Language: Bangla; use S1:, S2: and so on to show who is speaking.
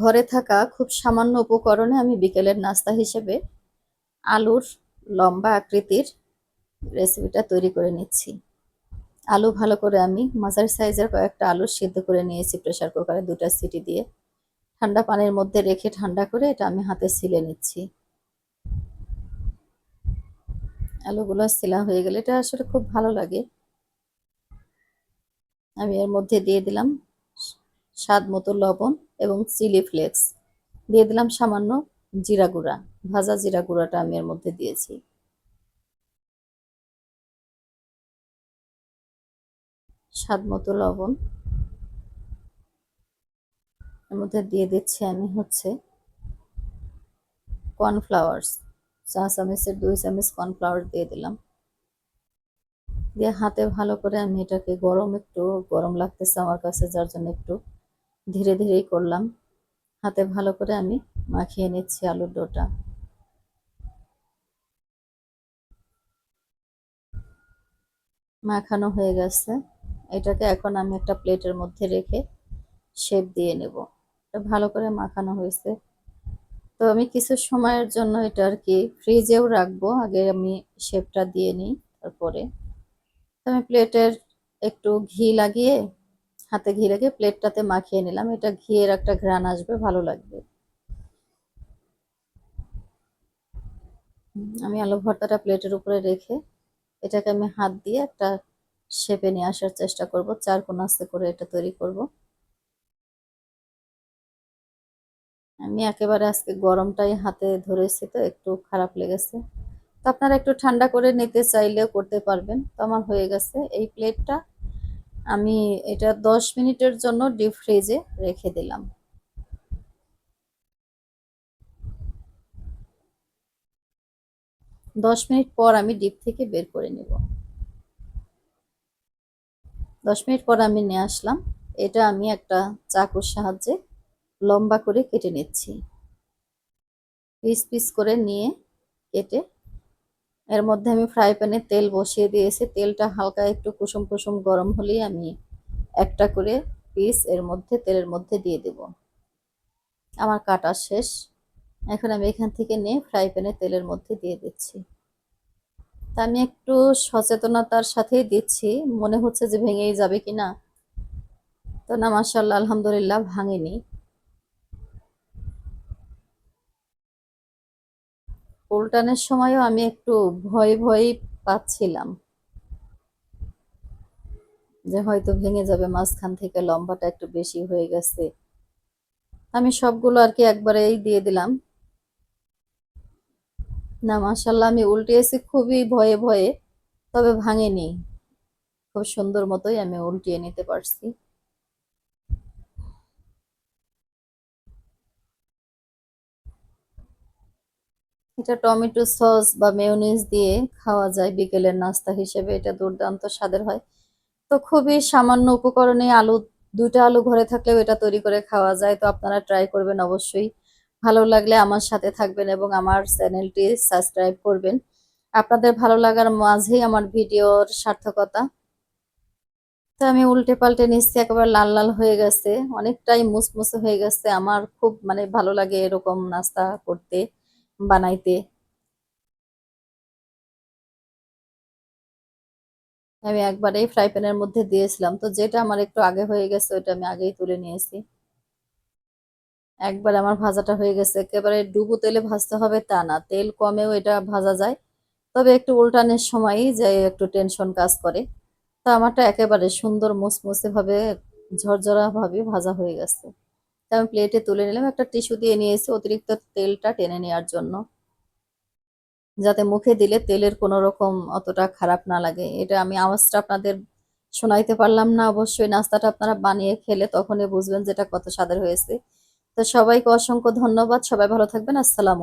S1: ঘরে থাকা খুব সামান্য উপকরণে আমি বিকেলের নাস্তা হিসেবে আলুর লম্বা আকৃতির রেসিপিটা তৈরি করে নিচ্ছি। আলু ভালো করে আমি মাঝারি সাইজের কয়েকটা আলু সিদ্ধ করে নিয়েছি প্রেসার কুকারে দুটা সিটি দিয়ে। ঠান্ডা পানির মধ্যে রেখে ঠান্ডা করে এটা আমি হাতে ছিলে নিচ্ছি। আলুগুলো সিলা হয়ে গেলে এটা আসলে খুব ভালো লাগে। আমি এর মধ্যে দিয়ে দিলাম স্বাদ মতো লবণ। এবং চিলি ফ্লেক্স। দিয়ে দিলাম সামান্য জিরা গুঁড়া, ভাজা জিরা গুঁড়াটা আমি এর মধ্যে দিয়েছি। স্বাদ মতো লবণ। এর মধ্যে দিয়ে দিচ্ছি আমি হচ্ছে কর্নফ্লাওয়ার্স। চা চামচের দুই চামচ কর্নফ্লাওয়ার দিয়ে দিলাম। দিয়ে হাতে ভালো করে আমি এটাকে গরম একটু, গরম লাগতেছে আমার কাছে, যার জন্য একটু ধীরে ধীরেই করলাম। হাতে ভালো করে আমি মাখিয়ে নিচ্ছি আলুর ডোটা। মাখানো হয়ে গেছে। এটাকে এখন আমি একটা প্লেটের মধ্যে রেখে শেপ দিয়ে নেব। এটা ভালো করে মাখানো হয়েছে। তো আমি কিছু সময়ের জন্য এটা আর কি ফ্রিজেও রাখব। আগে আমি শেপটা দিয়ে নিই তারপরে। তো আমি প্লেটের একটু ঘি লাগিয়ে হাতে ঘি লাগিয়ে প্লেটটাতে মাখিয়ে নিলাম। এটা ঘিয়ের একটা ঘ্রাণ আসবে, ভালো লাগবে। আমি আলু ভর্তাটা প্লেটের উপরে রেখে এটাকে আমি হাত দিয়ে একটা শেপে নিয়ে আসার চেষ্টা করব। চার কোন আস্তে করে এটা তৈরি করব। আমি একেবারে আজকে গরমটাই হাতে ধরেছি তো, একটু খারাপ লেগেছে। তো আপনারা একটু ঠান্ডা করে নিতে চাইলেও করতে পারবেন। তো আমার হয়ে গেছে। এই প্লেটটা আমি এটা দশ মিনিটের জন্য ডিপ ফ্রিজে রেখে দিলাম। দশ মিনিট পর আমি ডিপ থেকে বের করে নেব। দশ মিনিট পর আমি নিয়ে আসলাম। এটা আমি একটা চাকুর সাহায্যে লম্বা করে কেটে নিচ্ছি। পিস পিস করে নিয়ে কেটে এর মধ্যে আমি ফ্রাই প্যানে তেল বসিয়ে দিয়েছি। তেলটা হালকা একটু কুসুম কুসুম গরম হলেই আমি একটা করে পিস এর মধ্যে, তেলের মধ্যে দিয়ে দেব। আমার কাটা শেষ। এখন আমি এখান থেকে নিয়ে ফ্রাই প্যানে তেলের মধ্যে দিয়ে দিচ্ছি। তা আমি একটু সচেতনতার সাথেই দিচ্ছি। মনে হচ্ছে যে ভেঙেই যাবে কি না তো না মাসাল্লাহ আলহামদুলিল্লাহ, ভাঙেনি। উল্টানের সময়ও আমি একটু ভয় ভয় পাচ্ছিলাম। যে হয়তো ভেঙে যাবে, মাঝখান থেকে লম্বাটা একটু বেশি হয়ে গেছে। আমি সবগুলো আর কি একবারেই দিয়ে দিলাম। না মাসাল্লাহ আমি উল্টিয়েছি খুবই ভয়ে ভয়ে, তবে ভাঙেনি। খুব সুন্দর মতোই আমি উল্টিয়ে নিতে পারছি। এটা টমেটো সস বা মেয়নিজ দিয়ে খাওয়া যায় বিকেলের নাস্তা হিসেবে, এটা দুর্দান্ত স্বাদের হয়। তো খুবই সামান্য উপকরণে আলু, দুইটা আলু ঘরে থাকলেও এটা তৈরি করে খাওয়া যায়, তো আপনারা ট্রাই করবেন অবশ্যই। ভালো লাগলে আমার সাথে থাকবেন এবং আমার চ্যানেলটি সাবস্ক্রাইব করবেন। আপনাদের ভালো লাগার মাঝেই আমার ভিডিওর সার্থকতা। তো আমি উল্টে পাল্টে নিচ্ছি, একেবারে লাল লাল হয়ে গেছে, অনেকটাই মুসমুসে হয়ে গেছে। আমার খুব মানে ভালো লাগে এরকম নাস্তা করতে। বানাইতে। আমি একবারেই ফ্রাই প্যানের মধ্যে দিয়েছিলাম, তো যেটা আমার একটু আগে হয়ে গেছে, ওইটা আমি আগেই তুলে নিয়েছি। একবার আমার ভাজাটা হয়ে গেছে, একেবারে ডুবো তেলে ভাজতে হবে তা না, তেল কমেও এটা ভাজা যায়। তবে একটু উল্টানের সময়ই যে একটু টেনশন কাজ করে। তো আমারটা একেবারে সুন্দর মুসমুসে ভাবে ভাজা হয়ে গেছে। আমি প্লেটে তুলে নিলাম, একটা টিস্যু দিয়ে নিয়ে এসে অতিরিক্ত তেলটা টেনে নেওয়ার জন্য। যাতে মুখে দিলে তেলের কোনো রকম অতটা খারাপ না লাগে। এটা আমি আওয়াজটা আপনাদের শোনাইতে পারলাম না, অবশ্যই নাস্তাটা আপনারা বানিয়ে খেলে তখনই বুঝবেন যেটা কত স্বাদের হয়েছে। তো সবাইকে অসংখ্য ধন্যবাদ, সবাই ভালো থাকবেন, আসসালাম